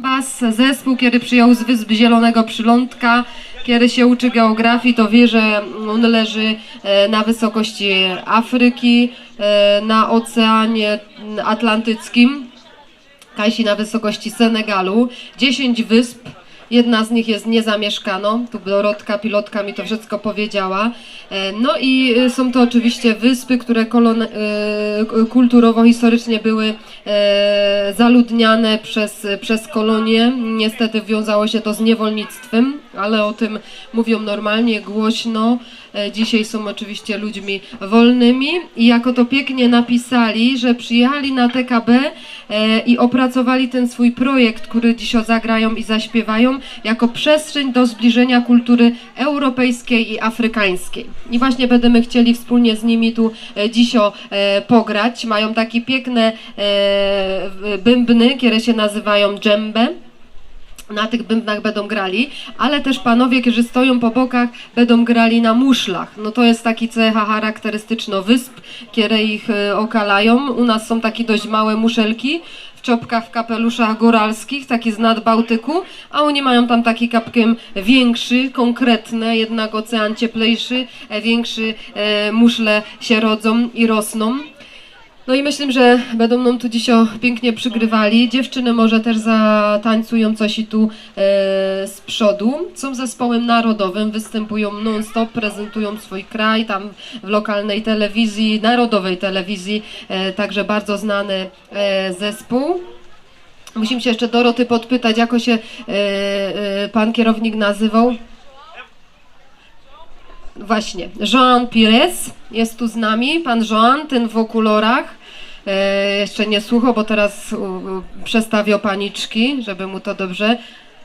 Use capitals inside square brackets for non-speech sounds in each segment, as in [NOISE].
Bas, zespół, kiedy przyjął z Wysp Zielonego Przylądka, kiedy się uczy geografii, to wie, że on leży e, na wysokości Afryki, e, na Oceanie Atlantyckim, Kajsi na wysokości Senegalu, 10 wysp, jedna z nich jest niezamieszkaną, tu Dorotka, pilotka mi to wszystko powiedziała. E, No i e, są to oczywiście wyspy, które e, kulturowo-historycznie były zaludniane przez, przez kolonie. Niestety wiązało się to z niewolnictwem, ale o tym mówią normalnie, głośno. E, Dzisiaj są oczywiście ludźmi wolnymi i jako to pięknie napisali, że przyjechali na TKB e, i opracowali ten swój projekt, który dziś zagrają i zaśpiewają, jako przestrzeń do zbliżenia kultury europejskiej i afrykańskiej. I właśnie będziemy chcieli wspólnie z nimi tu e, dzisio e, pograć. Mają takie piękne bębny, które się nazywają dżembe na tych bębnach będą grali, ale też panowie, którzy stoją po bokach, będą grali na muszlach. No to jest taki cecha charakterystyczna wysp, które ich e, okalają. U nas są takie dość małe muszelki w czopkach, w kapeluszach góralskich, takie z nad Bałtyku, a oni mają tam taki kapkiem większy, konkretne, jednak ocean cieplejszy, e, większy, e, muszle się rodzą i rosną. No i myślę, że będą nam tu dziś pięknie przygrywali. Dziewczyny może też zatańcują coś i tu e, z przodu. Są zespołem narodowym, występują non-stop, prezentują swój kraj tam w lokalnej telewizji, narodowej telewizji, e, także bardzo znany e, zespół. Musimy się jeszcze Doroty podpytać, jako się e, e, pan kierownik nazywał. Właśnie, Joan Pires jest tu z nami, pan Joan, ten w okularach. E, jeszcze nie słuchał, bo teraz u, u, przestawiał paniczki, żeby mu to dobrze.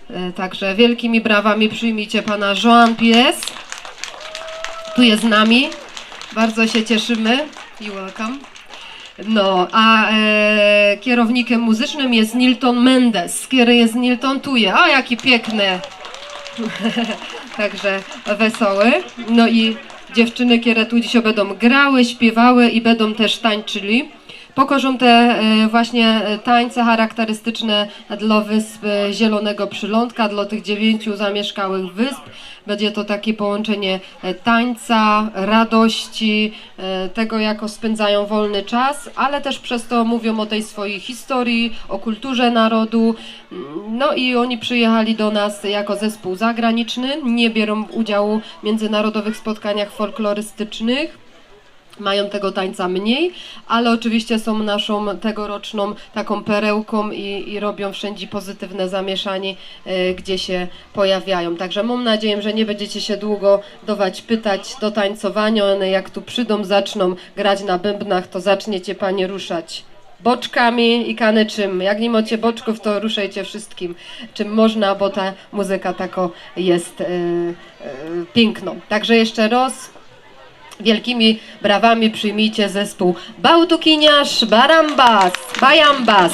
E, także wielkimi brawami przyjmijcie pana Joan Pires. Tu jest z nami. Bardzo się cieszymy. You welcome. No, a e, kierownikiem muzycznym jest Nilton Mendes. Kiedy jest Nilton, tu jest. A, jaki piękny. [LAUGHS] Także wesoły. No i dziewczyny, które tu dzisiaj będą grały, śpiewały i będą też tańczyli. Pokażą te e, właśnie e, tańce charakterystyczne dla wysp e, Zielonego Przylądka, dla tych dziewięciu zamieszkałych wysp. Będzie to takie połączenie tańca, radości, tego jako spędzają wolny czas, ale też przez to mówią o tej swojej historii, o kulturze narodu. No i oni przyjechali do nas jako zespół zagraniczny, nie biorą udziału w międzynarodowych spotkaniach folklorystycznych. Mają tego tańca mniej, ale oczywiście są naszą tegoroczną taką perełką i, i robią wszędzie pozytywne zamieszanie, e, gdzie się pojawiają. Także mam nadzieję, że nie będziecie się długo dawać pytać do tańcowania. One jak tu przyjdą, zaczną grać na bębnach, to zaczniecie panie ruszać boczkami i kany czym. Jak nie macie boczków, to ruszajcie wszystkim, czym można, bo ta muzyka tako jest e, e, piękną. Także jeszcze raz wielkimi brawami przyjmijcie zespół Bałtukiniarz Barambas, Bajambas.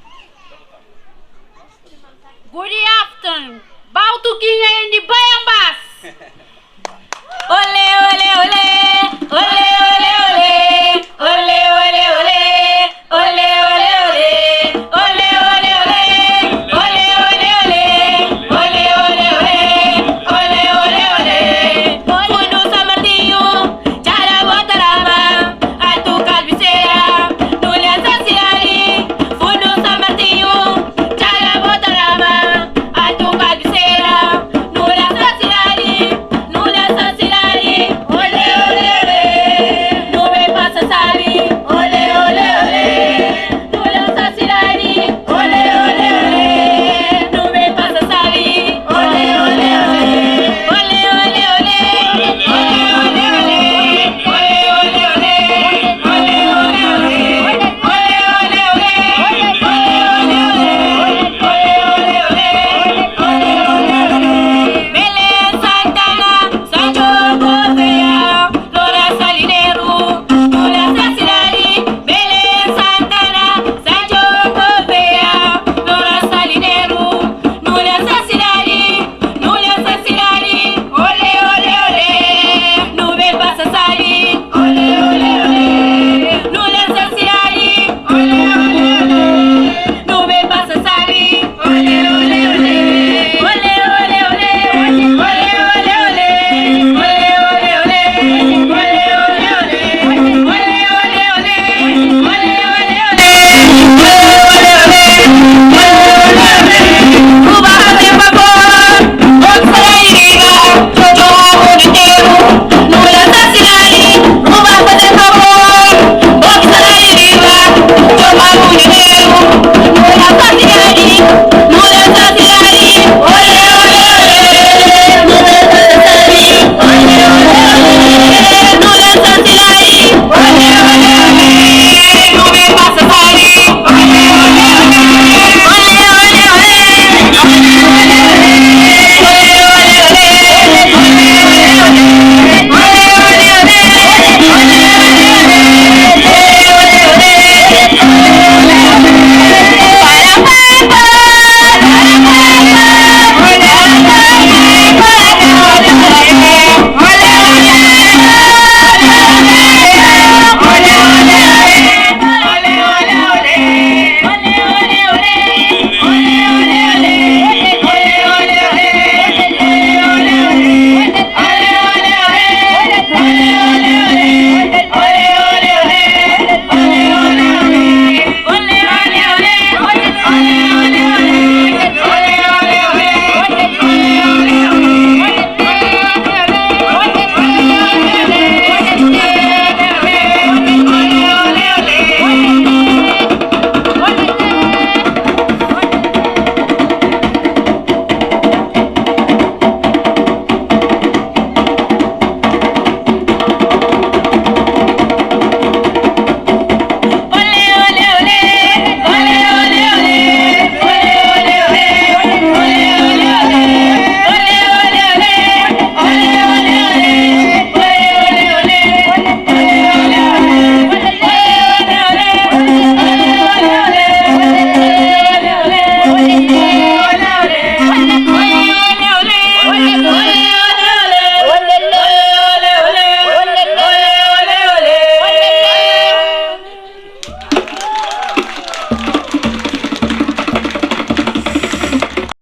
Good afternoon. Baltuquinha and Baiambás. [LAUGHS] Olê, olê, olê.